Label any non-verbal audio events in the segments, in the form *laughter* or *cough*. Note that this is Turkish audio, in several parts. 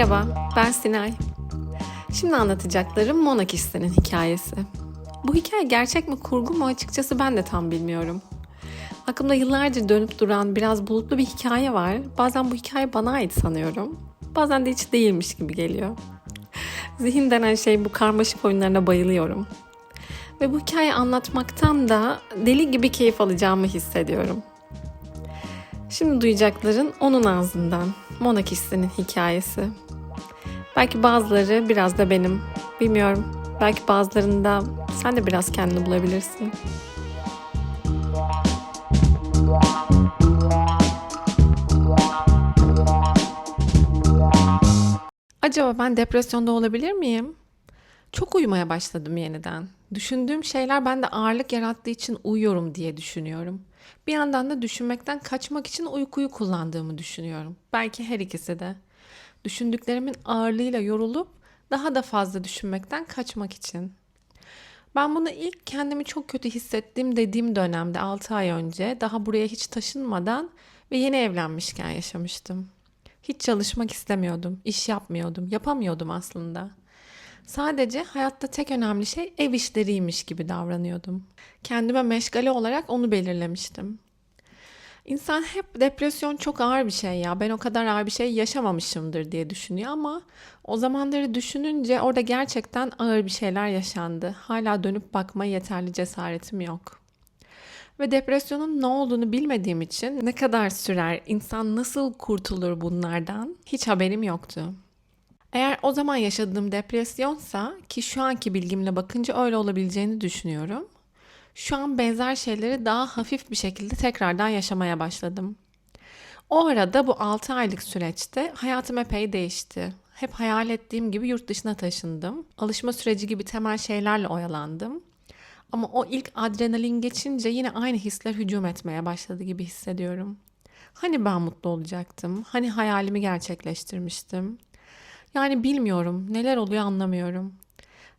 Merhaba, ben Sinay. Şimdi anlatacaklarım Monakist'in hikayesi. Bu hikaye gerçek mi kurgu mu açıkçası ben de tam bilmiyorum. Aklımda yıllardır dönüp duran biraz bulutlu bir hikaye var. Bazen bu hikaye bana ait sanıyorum. Bazen de hiç değilmiş gibi geliyor. Zihin denen şey bu karmaşık oyunlarına bayılıyorum. Ve bu hikayeyi anlatmaktan da deli gibi keyif alacağımı hissediyorum. Şimdi duyacakların onun ağzından. Monakist'in hikayesi. Belki bazıları biraz da benim. Bilmiyorum. Belki bazılarında sen de biraz kendini bulabilirsin. Acaba ben depresyonda olabilir miyim? Çok uyumaya başladım yeniden. Düşündüğüm şeyler bende ağırlık yarattığı için uyuyorum diye düşünüyorum. Bir yandan da düşünmekten kaçmak için uykuyu kullandığımı düşünüyorum. Belki her ikisi de. Düşündüklerimin ağırlığıyla yorulup daha da fazla düşünmekten kaçmak için. Ben bunu ilk kendimi çok kötü hissettiğim dediğim dönemde 6 ay önce daha buraya hiç taşınmadan ve yeni evlenmişken yaşamıştım. Hiç çalışmak istemiyordum, iş yapmıyordum, yapamıyordum aslında. Sadece hayatta tek önemli şey ev işleriymiş gibi davranıyordum. Kendime meşgale olarak onu belirlemiştim. İnsan hep depresyon çok ağır bir şey ya. Ben o kadar ağır bir şey yaşamamışımdır diye düşünüyor ama o zamanları düşününce orada gerçekten ağır bir şeyler yaşandı. Hala dönüp bakmaya yeterli cesaretim yok. Ve depresyonun ne olduğunu bilmediğim için ne kadar sürer, insan nasıl kurtulur bunlardan hiç haberim yoktu. Eğer o zaman yaşadığım depresyonsa ki şu anki bilgimle bakınca öyle olabileceğini düşünüyorum. Şu an benzer şeyleri daha hafif bir şekilde tekrardan yaşamaya başladım. O arada bu 6 aylık süreçte hayatım epey değişti. Hep hayal ettiğim gibi yurt dışına taşındım. Alışma süreci gibi temel şeylerle oyalandım. Ama o ilk adrenalin geçince yine aynı hisler hücum etmeye başladı gibi hissediyorum. Hani ben mutlu olacaktım? Hani hayalimi gerçekleştirmiştim? Yani bilmiyorum, neler oluyor anlamıyorum.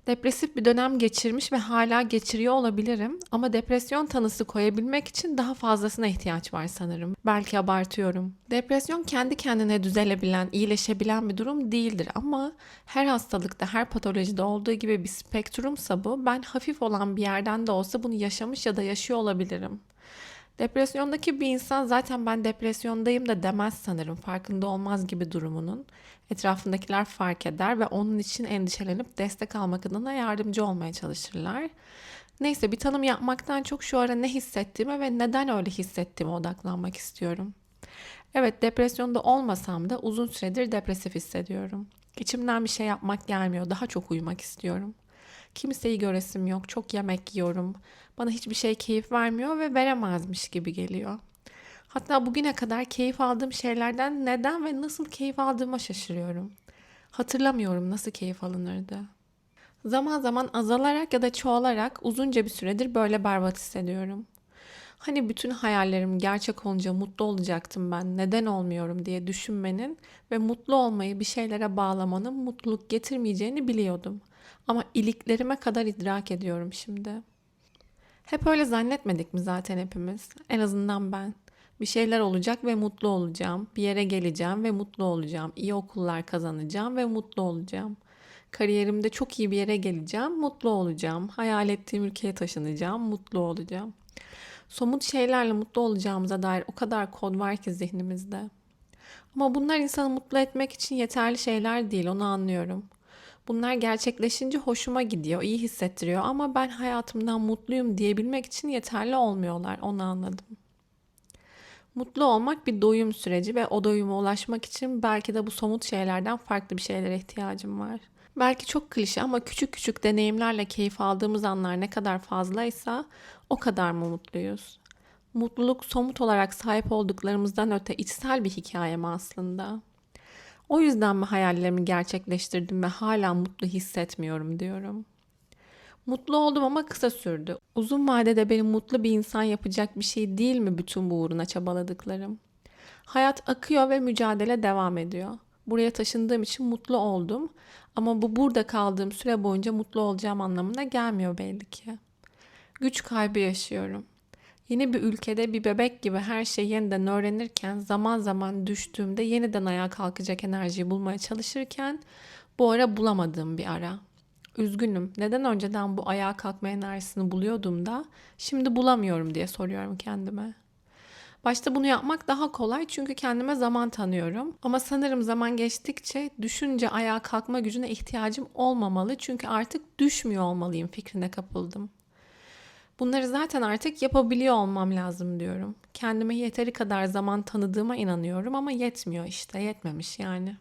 Depresif bir dönem geçirmiş ve hala geçiriyor olabilirim ama depresyon tanısı koyabilmek için daha fazlasına ihtiyaç var sanırım. Belki abartıyorum. Depresyon kendi kendine düzelebilen, iyileşebilen bir durum değildir ama her hastalıkta, her patolojide olduğu gibi bir spektrumsa bu, ben hafif olan bir yerden de olsa bunu yaşamış ya da yaşıyor olabilirim. Depresyondaki bir insan zaten ben depresyondayım da demez sanırım. Farkında olmaz gibi durumunun. Etrafındakiler fark eder ve onun için endişelenip destek almak adına yardımcı olmaya çalışırlar. Neyse bir tanım yapmaktan çok şu ara ne hissettiğime ve neden öyle hissettiğime odaklanmak istiyorum. Evet depresyonda olmasam da uzun süredir depresif hissediyorum. İçimden bir şey yapmak gelmiyor. Daha çok uyumak istiyorum. Kimseyi göresim yok. Çok yemek yiyorum. Bana hiçbir şey keyif vermiyor ve veremezmiş gibi geliyor. Hatta bugüne kadar keyif aldığım şeylerden neden ve nasıl keyif aldığıma şaşırıyorum. Hatırlamıyorum nasıl keyif alınırdı. Zaman zaman azalarak ya da çoğalarak uzunca bir süredir böyle berbat hissediyorum. Hani bütün hayallerim gerçek olunca mutlu olacaktım ben, neden olmuyorum diye düşünmenin ve mutlu olmayı bir şeylere bağlamanın mutluluk getirmeyeceğini biliyordum. Ama iliklerime kadar idrak ediyorum şimdi. Hep öyle zannetmedik mi zaten hepimiz? En azından ben. Bir şeyler olacak ve mutlu olacağım. Bir yere geleceğim ve mutlu olacağım. İyi okullar kazanacağım ve mutlu olacağım. Kariyerimde çok iyi bir yere geleceğim, mutlu olacağım. Hayal ettiğim ülkeye taşınacağım, mutlu olacağım. Somut şeylerle mutlu olacağımıza dair o kadar kod var ki zihnimizde. Ama bunlar insanı mutlu etmek için yeterli şeyler değil, onu anlıyorum. Bunlar gerçekleşince hoşuma gidiyor, iyi hissettiriyor ama ben hayatımdan mutluyum diyebilmek için yeterli olmuyorlar, onu anladım. Mutlu olmak bir doyum süreci ve o doyuma ulaşmak için belki de bu somut şeylerden farklı bir şeylere ihtiyacım var. Belki çok klişe ama küçük küçük deneyimlerle keyif aldığımız anlar ne kadar fazlaysa o kadar mı mutluyuz? Mutluluk somut olarak sahip olduklarımızdan öte içsel bir hikaye mi aslında? O yüzden mi hayallerimi gerçekleştirdim ve hala mutlu hissetmiyorum diyorum. Mutlu oldum ama kısa sürdü. Uzun vadede beni mutlu bir insan yapacak bir şey değil mi bütün bu uğruna çabaladıklarım? Hayat akıyor ve mücadele devam ediyor. Buraya taşındığım için mutlu oldum ama bu burada kaldığım süre boyunca mutlu olacağım anlamına gelmiyor belli ki. Güç kaybı yaşıyorum. Yeni bir ülkede bir bebek gibi her şeyi yeniden öğrenirken zaman zaman düştüğümde yeniden ayağa kalkacak enerjiyi bulmaya çalışırken bu ara bulamadığım bir ara. Üzgünüm. Neden önceden bu ayağa kalkma enerjisini buluyordum da şimdi bulamıyorum diye soruyorum kendime. Başta bunu yapmak daha kolay çünkü kendime zaman tanıyorum. Ama sanırım zaman geçtikçe düşünce ayağa kalkma gücüne ihtiyacım olmamalı çünkü artık düşmüyor olmalıyım fikrine kapıldım. Bunları zaten artık yapabiliyor olmam lazım diyorum. Kendime yeteri kadar zaman tanıdığıma inanıyorum ama yetmiyor işte, yetmemiş yani.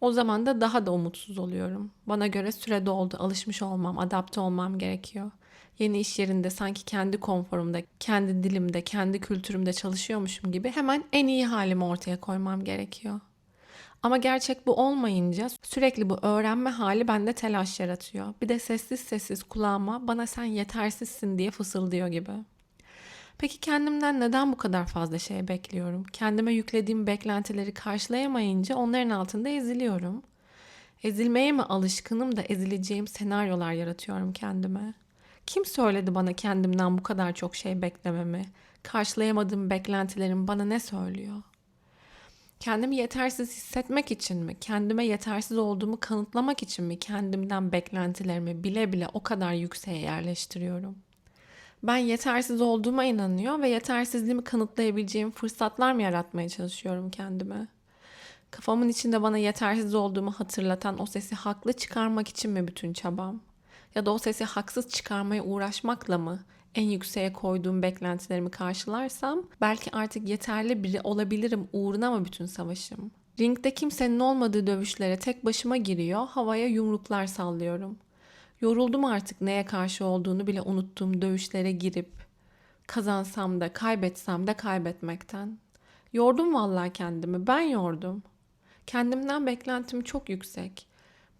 O zaman da daha da umutsuz oluyorum. Bana göre süre doldu, alışmış olmam, adapte olmam gerekiyor. Yeni iş yerinde sanki kendi konforumda, kendi dilimde, kendi kültürümde çalışıyormuşum gibi hemen en iyi halimi ortaya koymam gerekiyor. Ama gerçek bu olmayınca sürekli bu öğrenme hali bende telaş yaratıyor. Bir de sessiz sessiz kulağıma bana sen yetersizsin diye fısıldıyor gibi. Peki kendimden neden bu kadar fazla şey bekliyorum? Kendime yüklediğim beklentileri karşılayamayınca onların altında eziliyorum. Ezilmeye mi alışkınım da ezileceğim senaryolar yaratıyorum kendime? Kim söyledi bana kendimden bu kadar çok şey beklememi? Karşılayamadığım beklentilerim bana ne söylüyor? Kendimi yetersiz hissetmek için mi? Kendime yetersiz olduğumu kanıtlamak için mi kendimden beklentilerimi bile bile o kadar yükseğe yerleştiriyorum? Ben yetersiz olduğuma inanıyor ve yetersizliğimi kanıtlayabileceğim fırsatlar mı yaratmaya çalışıyorum kendime? Kafamın içinde bana yetersiz olduğumu hatırlatan o sesi haklı çıkarmak için mi bütün çabam? Ya da o sesi haksız çıkarmaya uğraşmakla mı en yükseğe koyduğum beklentilerimi karşılarsam belki artık yeterli biri olabilirim uğruna mı bütün savaşım? Ringde kimsenin olmadığı dövüşlere tek başıma giriyor, havaya yumruklar sallıyorum. Yoruldum artık neye karşı olduğunu bile unuttuğum dövüşlere girip kazansam da kaybetsem de kaybetmekten. Yordum vallahi kendimi. Ben yordum. Kendimden beklentim çok yüksek.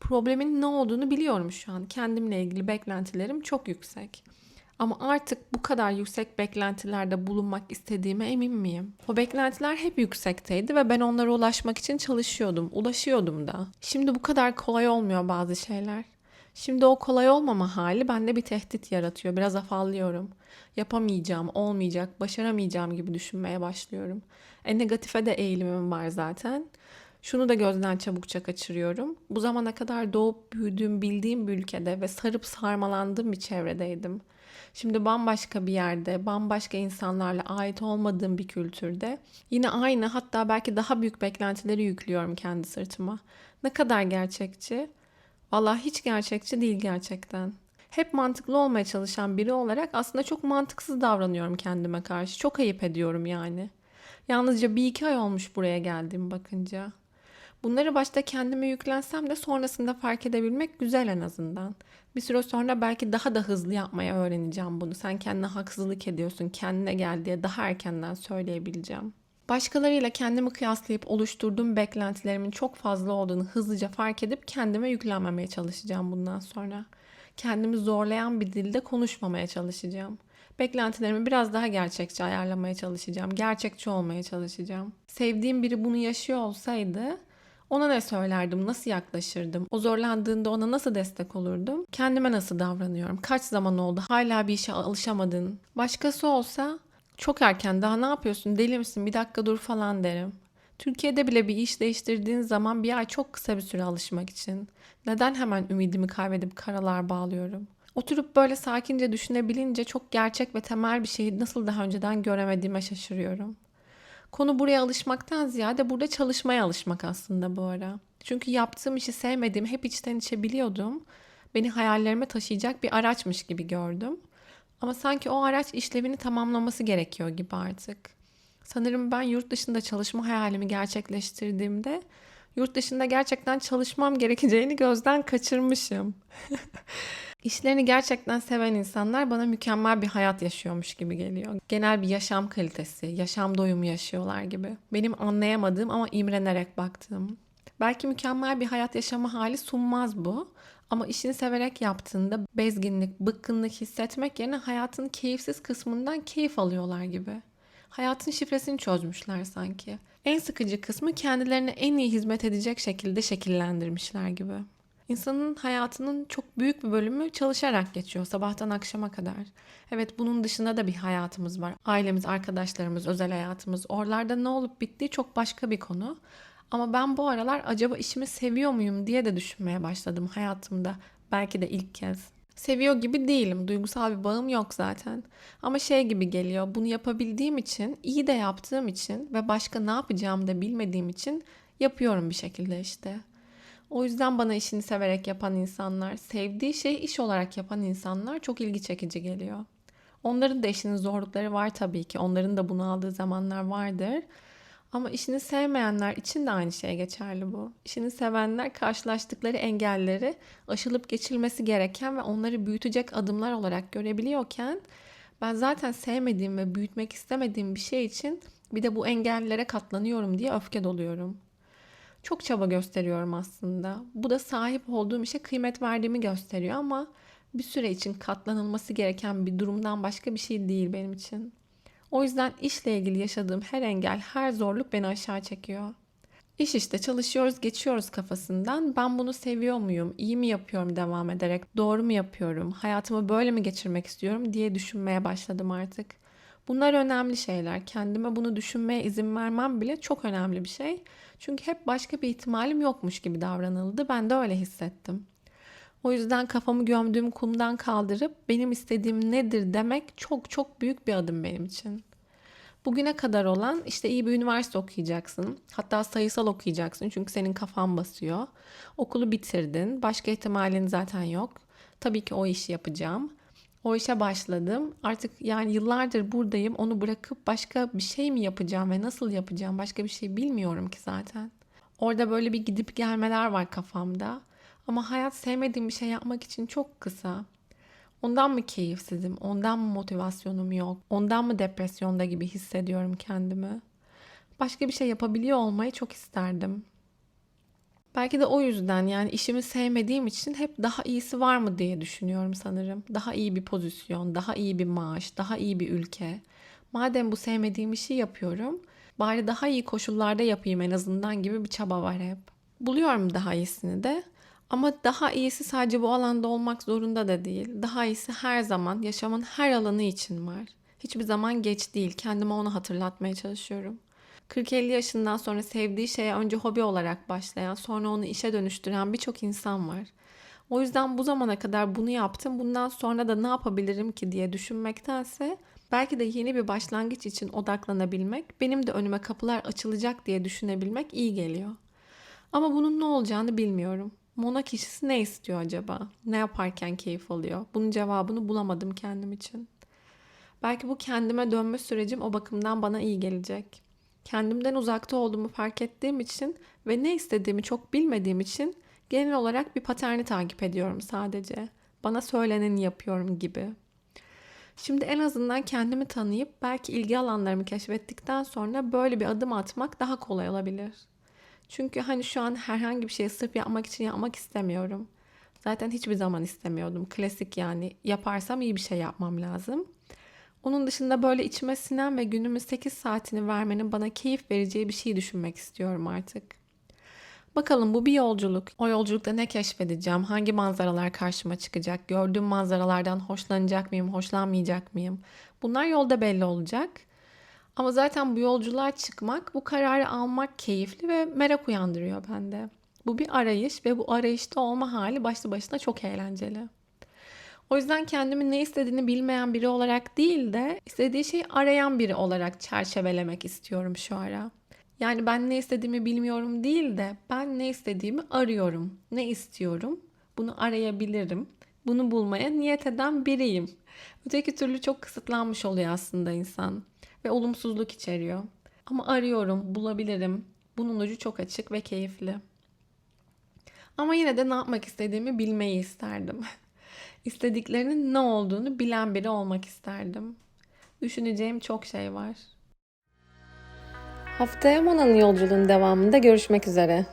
Problemin ne olduğunu biliyorum şu an. Kendimle ilgili beklentilerim çok yüksek. Ama artık bu kadar yüksek beklentilerde bulunmak istediğime emin miyim? O beklentiler hep yüksekteydi ve ben onlara ulaşmak için çalışıyordum, ulaşıyordum da. Şimdi bu kadar kolay olmuyor bazı şeyler. Şimdi o kolay olmama hali bende bir tehdit yaratıyor. Biraz afallıyorum. Yapamayacağım, olmayacak, başaramayacağım gibi düşünmeye başlıyorum. E negatife de eğilimim var zaten. Şunu da gözden çabukça kaçırıyorum. Bu zamana kadar doğup büyüdüğüm, bildiğim bir ülkede ve sarıp sarmalandığım bir çevredeydim. Şimdi bambaşka bir yerde, bambaşka insanlarla ait olmadığım bir kültürde yine aynı hatta belki daha büyük beklentileri yüklüyorum kendi sırtıma. Ne kadar gerçekçi? Vallahi hiç gerçekçi değil gerçekten. Hep mantıklı olmaya çalışan biri olarak aslında çok mantıksız davranıyorum kendime karşı. Çok ayıp ediyorum yani. Yalnızca bir iki ay olmuş buraya geldiğim bakınca. Bunları başta kendime yüklensem de sonrasında fark edebilmek güzel en azından. Bir süre sonra belki daha da hızlı yapmaya öğreneceğim bunu. Sen kendine haksızlık ediyorsun, kendine gel diye daha erkenden söyleyebileceğim. Başkalarıyla kendimi kıyaslayıp oluşturduğum beklentilerimin çok fazla olduğunu hızlıca fark edip kendime yüklenmemeye çalışacağım bundan sonra. Kendimi zorlayan bir dilde konuşmamaya çalışacağım. Beklentilerimi biraz daha gerçekçi ayarlamaya çalışacağım. Gerçekçi olmaya çalışacağım. Sevdiğim biri bunu yaşıyor olsaydı ona ne söylerdim, nasıl yaklaşırdım, o zorlandığında ona nasıl destek olurdum, kendime nasıl davranıyorum, kaç zaman oldu, hala bir işe alışamadın. Başkası olsa çok erken daha ne yapıyorsun deli misin bir dakika dur falan derim. Türkiye'de bile bir iş değiştirdiğin zaman bir ay çok kısa bir süre alışmak için. Neden hemen ümidimi kaybedip karalar bağlıyorum? Oturup böyle sakince düşünebilince çok gerçek ve temel bir şeyi nasıl daha önceden göremediğime şaşırıyorum. Konu buraya alışmaktan ziyade burada çalışmaya alışmak aslında bu ara. Çünkü yaptığım işi sevmediğimi hep içten içe biliyordum. Beni hayallerime taşıyacak bir araçmış gibi gördüm. Ama sanki o araç işlevini tamamlaması gerekiyor gibi artık. Sanırım ben yurt dışında çalışma hayalimi gerçekleştirdiğimde yurt dışında gerçekten çalışmam gerekeceğini gözden kaçırmışım. *laughs* İşlerini gerçekten seven insanlar bana mükemmel bir hayat yaşıyormuş gibi geliyor. Genel bir yaşam kalitesi, yaşam doyumu yaşıyorlar gibi. Benim anlayamadığım ama imrenerek baktığım. Belki mükemmel bir hayat yaşama hali sunmaz bu. Ama işini severek yaptığında bezginlik, bıkkınlık hissetmek yerine hayatın keyifsiz kısmından keyif alıyorlar gibi. Hayatın şifresini çözmüşler sanki. En sıkıcı kısmı kendilerine en iyi hizmet edecek şekilde şekillendirmişler gibi. İnsanın hayatının çok büyük bir bölümü çalışarak geçiyor sabahtan akşama kadar. Evet bunun dışında da bir hayatımız var. Ailemiz, arkadaşlarımız, özel hayatımız. Oralarda ne olup bittiği çok başka bir konu. Ama ben bu aralar acaba işimi seviyor muyum diye de düşünmeye başladım hayatımda. Belki de ilk kez. Seviyor gibi değilim. Duygusal bir bağım yok zaten. Ama şey gibi geliyor. Bunu yapabildiğim için, iyi de yaptığım için ve başka ne yapacağımı da bilmediğim için yapıyorum bir şekilde işte. O yüzden bana işini severek yapan insanlar, sevdiği şeyi iş olarak yapan insanlar çok ilgi çekici geliyor. Onların da işinin zorlukları var tabii ki. Onların da bunu aldığı zamanlar vardır. Ama işini sevmeyenler için de aynı şey geçerli bu. İşini sevenler karşılaştıkları engelleri aşılıp geçilmesi gereken ve onları büyütecek adımlar olarak görebiliyorken ben zaten sevmediğim ve büyütmek istemediğim bir şey için bir de bu engellere katlanıyorum diye öfke doluyorum. Çok çaba gösteriyorum aslında. Bu da sahip olduğum işe kıymet verdiğimi gösteriyor ama bir süre için katlanılması gereken bir durumdan başka bir şey değil benim için. O yüzden işle ilgili yaşadığım her engel, her zorluk beni aşağı çekiyor. İş işte çalışıyoruz, geçiyoruz kafasından. Ben bunu seviyor muyum? İyi mi yapıyorum devam ederek? Doğru mu yapıyorum? Hayatımı böyle mi geçirmek istiyorum diye düşünmeye başladım artık. Bunlar önemli şeyler. Kendime bunu düşünmeye izin vermem bile çok önemli bir şey. Çünkü hep başka bir ihtimalim yokmuş gibi davranıldı. Ben de öyle hissettim. O yüzden kafamı gömdüğüm kumdan kaldırıp benim istediğim nedir demek çok çok büyük bir adım benim için. Bugüne kadar olan işte iyi bir üniversite okuyacaksın. Hatta sayısal okuyacaksın çünkü senin kafan basıyor. Okulu bitirdin. Başka ihtimalin zaten yok. Tabii ki o işi yapacağım. O işe başladım. Artık yani yıllardır buradayım. Onu bırakıp başka bir şey mi yapacağım ve nasıl yapacağım? Başka bir şey bilmiyorum ki zaten. Orada böyle bir gidip gelmeler var kafamda. Ama hayat sevmediğim bir şey yapmak için çok kısa. Ondan mı keyifsizim? Ondan mı motivasyonum yok? Ondan mı depresyonda gibi hissediyorum kendimi? Başka bir şey yapabiliyor olmayı çok isterdim. Belki de o yüzden yani işimi sevmediğim için hep daha iyisi var mı diye düşünüyorum sanırım. Daha iyi bir pozisyon, daha iyi bir maaş, daha iyi bir ülke. Madem bu sevmediğim işi yapıyorum, bari daha iyi koşullarda yapayım en azından gibi bir çaba var hep. Buluyorum daha iyisini de ama daha iyisi sadece bu alanda olmak zorunda da değil. Daha iyisi her zaman yaşamın her alanı için var. Hiçbir zaman geç değil. Kendime onu hatırlatmaya çalışıyorum. 40-50 yaşından sonra sevdiği şeye önce hobi olarak başlayan, sonra onu işe dönüştüren birçok insan var. O yüzden bu zamana kadar bunu yaptım. Bundan sonra da ne yapabilirim ki diye düşünmektense belki de yeni bir başlangıç için odaklanabilmek, benim de önüme kapılar açılacak diye düşünebilmek iyi geliyor. Ama bunun ne olacağını bilmiyorum. Mona kişisi ne istiyor acaba? Ne yaparken keyif alıyor? Bunun cevabını bulamadım kendim için. Belki bu kendime dönme sürecim o bakımdan bana iyi gelecek. Kendimden uzakta olduğumu fark ettiğim için ve ne istediğimi çok bilmediğim için genel olarak bir paterni takip ediyorum sadece. Bana söyleneni yapıyorum gibi. Şimdi en azından kendimi tanıyıp belki ilgi alanlarımı keşfettikten sonra böyle bir adım atmak daha kolay olabilir. Çünkü hani şu an herhangi bir şeyi sırf yapmak için yapmak istemiyorum. Zaten hiçbir zaman istemiyordum. Klasik yani yaparsam iyi bir şey yapmam lazım. Onun dışında böyle içime sinen ve günümün 8 saatini vermenin bana keyif vereceği bir şey düşünmek istiyorum artık. Bakalım bu bir yolculuk. O yolculukta ne keşfedeceğim? Hangi manzaralar karşıma çıkacak? Gördüğüm manzaralardan hoşlanacak mıyım, hoşlanmayacak mıyım? Bunlar yolda belli olacak. Ama zaten bu yolculuğa çıkmak, bu kararı almak keyifli ve merak uyandırıyor bende. Bu bir arayış ve bu arayışta olma hali başlı başına çok eğlenceli. O yüzden kendimi ne istediğini bilmeyen biri olarak değil de istediği şeyi arayan biri olarak çerçevelemek istiyorum şu ara. Yani ben ne istediğimi bilmiyorum değil de ben ne istediğimi arıyorum. Ne istiyorum? Bunu arayabilirim. Bunu bulmaya niyet eden biriyim. Öteki türlü çok kısıtlanmış oluyor aslında insan ve olumsuzluk içeriyor. Ama arıyorum, bulabilirim. Bunun ucu çok açık ve keyifli. Ama yine de ne yapmak istediğimi bilmeyi isterdim. *laughs* İstediklerinin ne olduğunu bilen biri olmak isterdim. Düşüneceğim çok şey var. Haftaya Mona'nın yolculuğun devamında görüşmek üzere.